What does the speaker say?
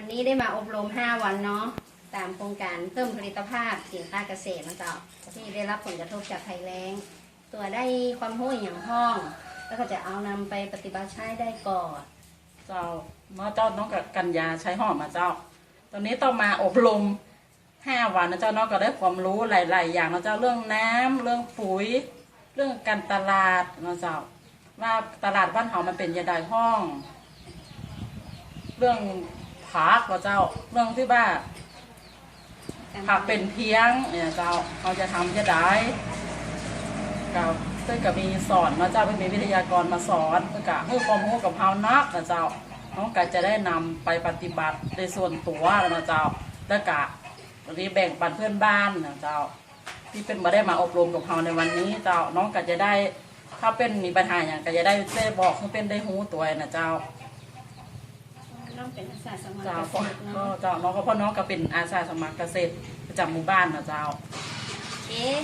วันนี้ได้มาอบรม 5 วันเนาะตามโครงการเพิ่มผลิตภาพสินค้าเกษตรนะเจ้าที่ได้รับผลกระทบจากภัยแล้ง ตัวได้ความรู้อย่างห้อง แล้วก็จะเอานำไปปฏิบัติใช้ได้ก่อนเจ้าเมื่อเจ้าน้องกับกัญญาใช้หอมมาเจ้า ตอนนี้ต้องมาอบรมห้าวันนะเจ้าน้องก็ได้ความรู้หลาย ๆ อย่างนะเจ้าเรื่องน้ำเรื่องปุ๋ย เรื่องการตลาดนะเจ้า ว่าตลาดบ้านเฮามันเป็นยังไงห้อง เรื่อง ผักนะเจ้าเรื่องที่ว่าผักเป็นเพียงเนี่ยเจ้าเขาจะทำจะได้กับเพื่อนก็มีสอนนะเจ้าเพื่อนมีวิทยากรมาสอนเพื่อนก็ให้ความรู้กับเฮานักนะเจ้าน้องก็จะได้นำไปปฏิบัติในส่วนตัวนะเจ้าแล้วก็วันนี้แบ่งปันเพื่อนบ้านนะเจ้า ที่เป็นมาได้มาอบรมกับเราในวันนี้เจ้าน้องก็จะได้ถ้าเป็นมีปัญหาอย่างก็จะได้ได้บอกให้เป็นได้หูตัวนะเจ้า น้องเป็นอาสาสมัครเจ้าเกษก็ตรก็เนาะเจ้าน้องก็พ่อน้องก็เป็นอาสาสมัครเกษตรประจำหมู่บ้านนะเจ้าเอ๊ะ